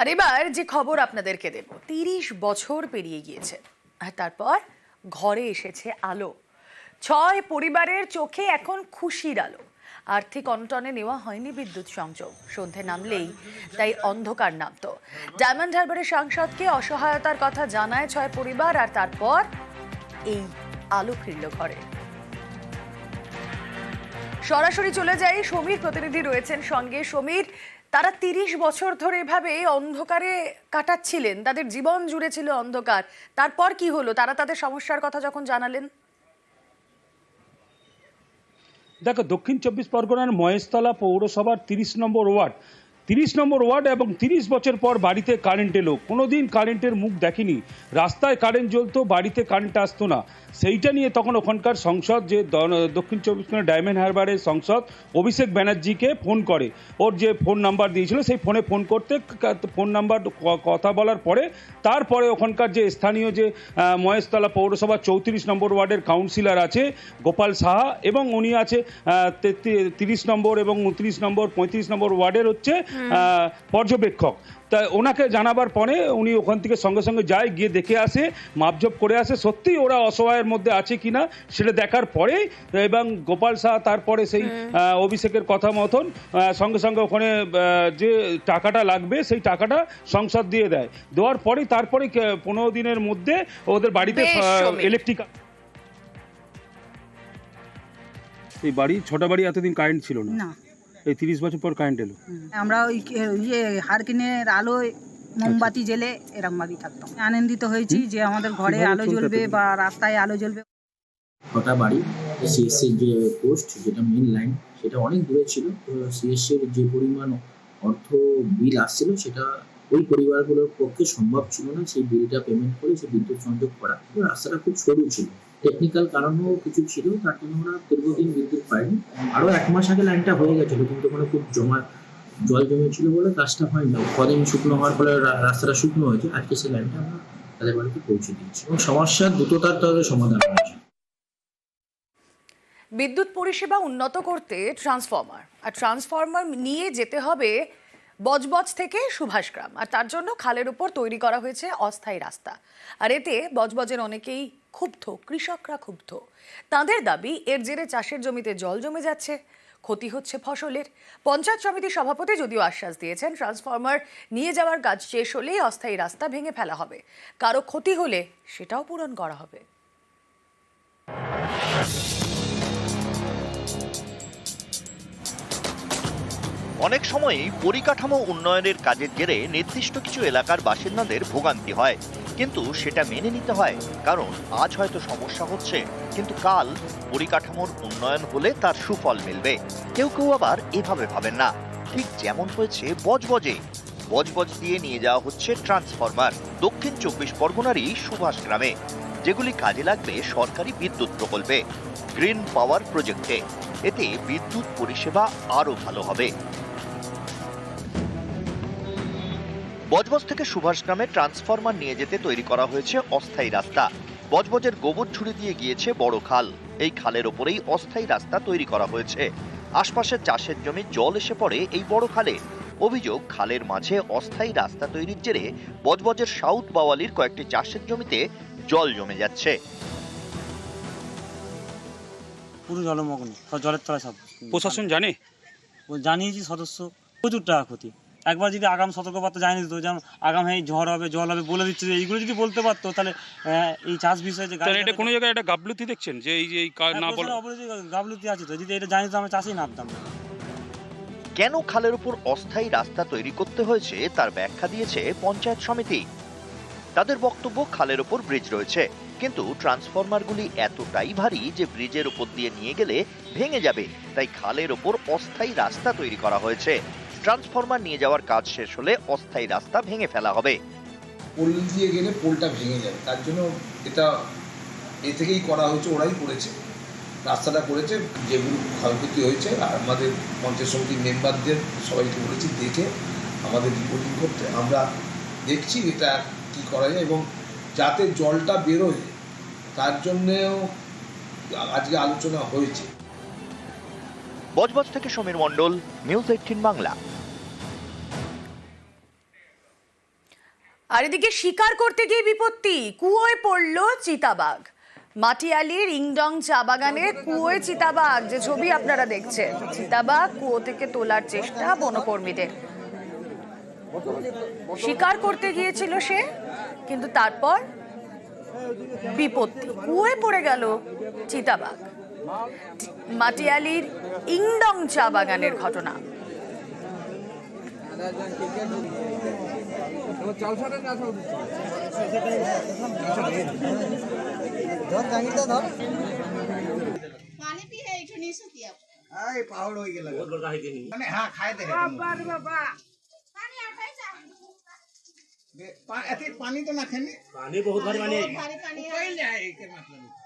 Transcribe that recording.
আর এবার যে খবর আপনাদেরকে দেব। তিরিশ বছর পেরিয়ে গিয়েছে, আর তারপর ঘরে এসেছে আলো। ছয় পরিবারের চোখে এখন খুশির আলো। আর্থিক অনটনে নেওয়া হয়নি বিদ্যুৎ সংযোগ। সন্ধে নামলেই তাই অন্ধকার নামতো। ডায়মন্ড হারবারের সাংসদকে অসহায়তার কথা জানায় ছয় পরিবার, আর তারপর এই আলো ফিরল ঘরে। সরাসরি চলে যাই। সমীর প্রতিনিধি রয়েছেন সঙ্গে। সমীর, তারা তিরিশ বছর ধরে এভাবে অন্ধকারে কাটাচ্ছিলেন, তাদের জীবন জুড়ে ছিল অন্ধকার। তারপর কি হলো? তারা তাদের সমস্যার কথা যখন জানালেন? দেখো, দক্ষিণ চব্বিশ পরগনার মহেশতলা পৌরসভার তিরিশ নম্বর ওয়ার্ড তিরিশ নম্বর ওয়ার্ড এবং তিরিশ বছর পর বাড়িতে কারেন্ট এলো। কোনোদিন কারেন্টের মুখ দেখেনি। রাস্তায় কারেন্ট জ্বলতো, বাড়িতে কারেন্ট আসতো না। সেইটা নিয়ে তখন ওখানকার সংসদ যে দক্ষিণ চব্বিশ পরগনা ডায়মন্ড হারবারের সংসদ, অভিষেক ব্যানার্জিকে ফোন করে। ওর যে ফোন নাম্বার দিয়েছিল, সেই ফোনে ফোন করতে ফোন নাম্বার কথা বলার পরে, তারপরে ওখানকার যে স্থানীয় যে মহেশতলা পৌরসভা চৌত্রিশ নম্বর ওয়ার্ডের কাউন্সিলর আছে, গোপাল সাহা এবং উনি আছে তিরিশ নম্বর এবং উনত্রিশ নম্বর, পঁয়ত্রিশ নম্বর ওয়ার্ডের হচ্ছে পর্যবেক্ষক। তা ওনাকে জানাবার পরে উনি ওখান থেকে সঙ্গে সঙ্গে যায় গিয়ে দেখে আসে মাপজোপ করে আসে সত্যি ওরা অসহায়ের মধ্যে আছে কিনা সেটা দেখার পরে এবং গোপাল শাহ তারপরে সেই অভিষেকের কথা মতন আহ, সঙ্গে সঙ্গে ওখানে আহ, যে টাকাটা লাগবে সেই টাকাটা সংসদ দিয়ে দেয়। দেওয়ার পরে তারপরে পনেরো দিনের মধ্যে ওদের বাড়িতে ইলেকট্রিক এই বাড়ি ছোট বাড়ি এতদিন কারেন্ট ছিল না? না। এই তিরিশ বছর পর কারেন্ট এলো। আমরা ওই ইয়ে হারকিনের আলোয় মোমবাতি জেলে এরকম ভাবেই থাকতাম। আনন্দিত হয়েছি যে আমাদের ঘরে আলো জ্বলবে বা রাস্তায় আলো জ্বলবে। কটা বাড়ি সিএসসি এর যে পোস্ট যেটা মেইন লাইন সেটা অনেক দূরে ছিল। তো সিএসসি এর যে পরিমাণ অর্থ বিল আসছিল সেটা ওই পরিবারগুলোর পক্ষে সম্ভব ছিল না সেই বিলটা পেমেন্ট করে সেই বিদ্যুৎ সংযোগ করা। রাস্তাটা খুব সরু ছিল। টেকনিক্যাল কারণও কিছু ছিল, তার জন্য ওরা দীর্ঘদিন বিদ্যুৎ পায়নি। আরও এক মাস আগে লাইনটা হয়ে গেছিল, কিন্তু ওখানে খুব জমা, জল জমেছিল বলে কাজটা হয়নি। কদিন শুকনো হওয়ার ফলে রাস্তাটা শুকনো হয়েছে, আজকে সেই লাইনটা আমরা তাদের বাড়িতে পৌঁছে দিয়েছি। এবং সমস্যার দ্রুততার তবে সমাধান হয়েছে। বিদ্যুৎ পরিষেবা উন্নত করতে ট্রান্সফর্মার আর ট্রান্সফর্মার নিয়ে যেতে হবে বজবজ থেকে সুভাষগ্রাম আর তার জন্য খালের উপর তৈরি করা হয়েছে অস্থায়ী রাস্তা। আর এতে বজবজের অনেকেই ক্ষুব্ধ, কৃষকরা ক্ষুব্ধ। তাদের দাবি, এর জেরে চাষের জমিতে জল জমে যাচ্ছে, ক্ষতি হচ্ছে ফসলের। পঞ্চায়েত সমিতির সভাপতি যদিও আশ্বাস দিয়েছেন, ট্রান্সফরমার নিয়ে যাওয়ার কাজ শেষ হলেই অস্থায়ী রাস্তা ভেঙে ফেলা হবে। কারও ক্ষতি হলে সেটাও পূরণ করা হবে। অনেক সময়ই পরিকাঠামো উন্নয়নের কাজের জেরে নির্দিষ্ট কিছু এলাকার বাসিন্দাদের ভোগান্তি হয়। কিন্তু সেটা মেনে নিতে হয়, কারণ আজ হয়তো সমস্যা হচ্ছে, কিন্তু কাল পরিকাঠামোর উন্নয়ন হলে তার সুফল মিলবে। কেউ কেউ আবার এভাবে ভাবেন না। ঠিক যেমন হয়েছে বজবজে। বজবজ দিয়ে নিয়ে যাওয়া হচ্ছে ট্রান্সফরমার, দক্ষিণ চব্বিশ পরগনারই সুভাষ গ্রামে, যেগুলি কাজে লাগবে সরকারি বিদ্যুৎ প্রকল্পে, গ্রিন পাওয়ার প্রজেক্টে। এতে বিদ্যুৎ পরিষেবা আরও ভালো হবে। বজবজ থেকে সুভাষগ্রামে ট্রান্সফরমার নিয়ে যেতে তৈরি করা হয়েছে অস্থায়ী রাস্তা। বজবজের গোবর ছুড়ে দিয়ে গিয়েছে বড় খাল। এই খালের ওপরেই অস্থায়ী রাস্তা তৈরি করা হয়েছে। আশপাশের চাষের জমি জল এসে পড়ে এই বড় খালে। অভিযোগ খালের মাঝে অস্থায়ী রাস্তা তৈরির জেরে বজবজের সাউথ বাওয়ালির কয়েকটি চাষের জমিতে জল জমে যাচ্ছে। পুরো জলমগ্ন সব জলের তলায় সব। প্রশাসন জানে? ও জানিয়েছি সদস্য প্রচুর টাকা ক্ষতি। একবার যদি আগাম সতর্কবার্তা জানিয়ে দিত যেমন আগাম হ্যাঁ এই ঝড় হবে জল হবে বলে দিচ্ছে যে এইগুলো যদি বলতে পারতো তাহলে এই চাষ বিষয়ে যে তাহলে এটা কোনো জায়গায় একটা গাফলতি দেখছেন? যে এই যে এই না বলে গাবলুতি আছে তো যদি এটা জানি তো আমরা চাষেই নামতাম। না কেন খালের উপর অস্থায়ী রাস্তা তৈরি করতে হয়েছে তার ব্যাখ্যা দিয়েছে পঞ্চায়েত সমিতি। তাদের বক্তব্য খালের উপর ব্রিজ রয়েছে কিন্তু ট্রান্সফরমারগুলি এতটাই ভারী যে ব্রিজের উপর দিয়ে নিয়ে গেলে ভেঙে যাবে। তাই খালের উপর অস্থায়ী রাস্তা তৈরি করা হয়েছে। ট্রান্সফরমার নিয়ে যাওয়ার কাজ শেষ হলে অস্থায়ী রাস্তা ভেঙে ফেলা হবে। পোল দিয়ে গেলে পোলটা ভেঙে যাবে। তার জন্য এটা এ থেকেই করা হয়েছে, ওরাই করেছে। রাস্তাটা করেছে যেগুলো ক্ষয়ক্ষতি হয়েছে, আর আমাদের পঞ্চায়েত সমিতির মেম্বারদের সবাইকে বলেছি, দেখে আমাদের রিপোর্টিং করতে। আমরা দেখছি এটা কি করা যায়, এবং যাতে জলটা বেরোয়, তার জন্যেও আজকে আলোচনা হয়েছে। বজবজ থেকে সমীর মণ্ডল, নিউজ এইটিন বাংলা। আর এদিকে শিকার করতে গিয়ে বিপত্তি, কুয়োয় পড়ল চিতাবাঘ। মাটিয়ালির ইংডং চা বাগানের কুয়োয় চিতাবাঘ, যে ছবি আপনারা দেখছেন। চিতাবাঘ কুয়ো থেকে তোলার চেষ্টা বনকর্মীদের। শিকার করতে গিয়েছিল সে, কিন্তু তারপর বিপত্তি। কুয়োয় পড়ে গেল চিতাবাঘ। মাটিয়ালির ইংডং চা বাগানের ঘটনা পানি পিহে এইটো নিছো কি মানে হ্যাঁ খাই দে পানী আঠাইছা এতে পানি তো না খেনে পানী পানী যায় একে मतलब